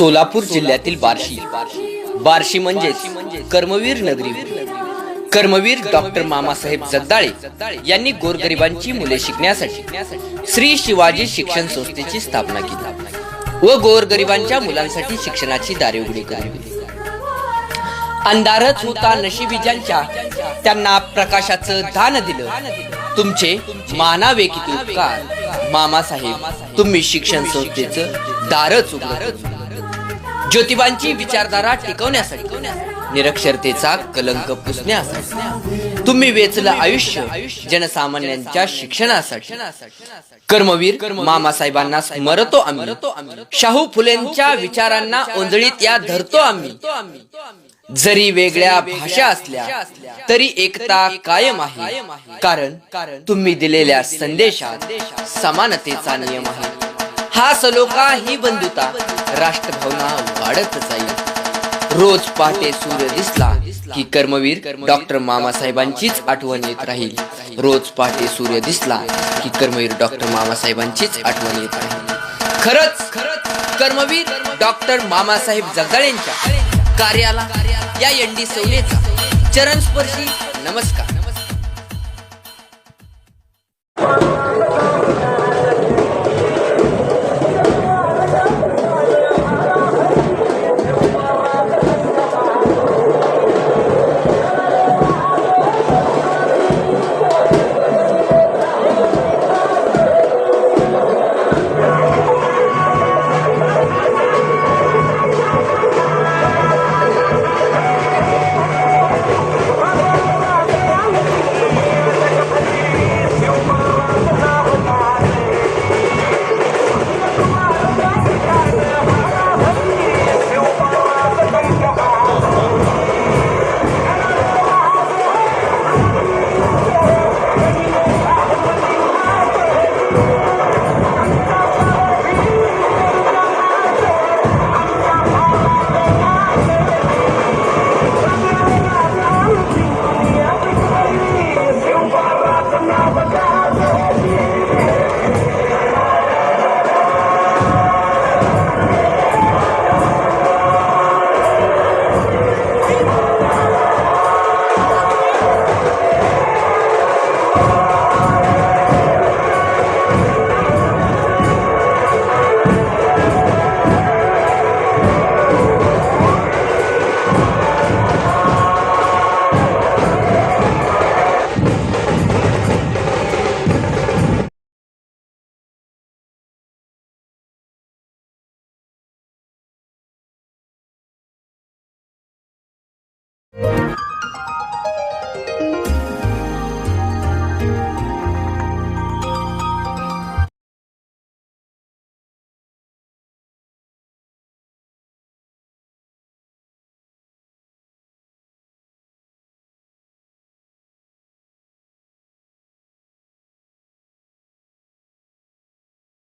सोलापूर जिल्ह्यातील बार्शी. बार्शी म्हणजे कर्मवीर नगरी. कर्मवीर डॉक्टर मामासाहेब जगदाळे यांनी गोरगरिबांची मुले शिकण्यासाठी श्री शिवाजी शिक्षण संस्थेची स्थापना केली व गोरगरिबांच्या मुलांसाठी शिक्षणाची दारे उघडी केली. अंधारच होता नशिबीजांच्या. त्यांना प्रकाशाचं दान दिलं. तुमचे मानावे किती उपकार. मामासाहेब तुम्ही शिक्षण संस्थेचं दारच उघडलं ज्योतिबांची विचारधारा टिकवण्यासाठी निरक्षरतेचा कलंक पुसण्यासाठी. तुम्ही वेचलं आयुष्य जनसामान्यांच्या शिक्षणासाठी. कर्मवीर मामासाहेबांना स्मरतो आम्ही. शाहू फुलेंच्या विचारांना ओंजळीत या धरतो आम्ही. जरी वेगळ्या भाषा असल्या तरी एकता कायम आहे. कारण तुम्ही दिलेल्या संदेशात समानतेचा नियम आहे. हा सलोखा ही बंधुता राष्ट्रभावना वाढत जाईल. रोज पहाटे सूर्य दिसला की कर्मवीर डॉक्टर मामासाहेबांचीच आठवण येत राहील. रोज पहाटे सूर्य दिसला की कर्मवीर डॉक्टर मामासाहेबांचीच आठवण येत राहील. खरंच खरंच कर्मवीर डॉक्टर मामासाहेब जगदाळेंच्या कार्याला या एनडी चरण चरणस्पर्शी नमस्कार. you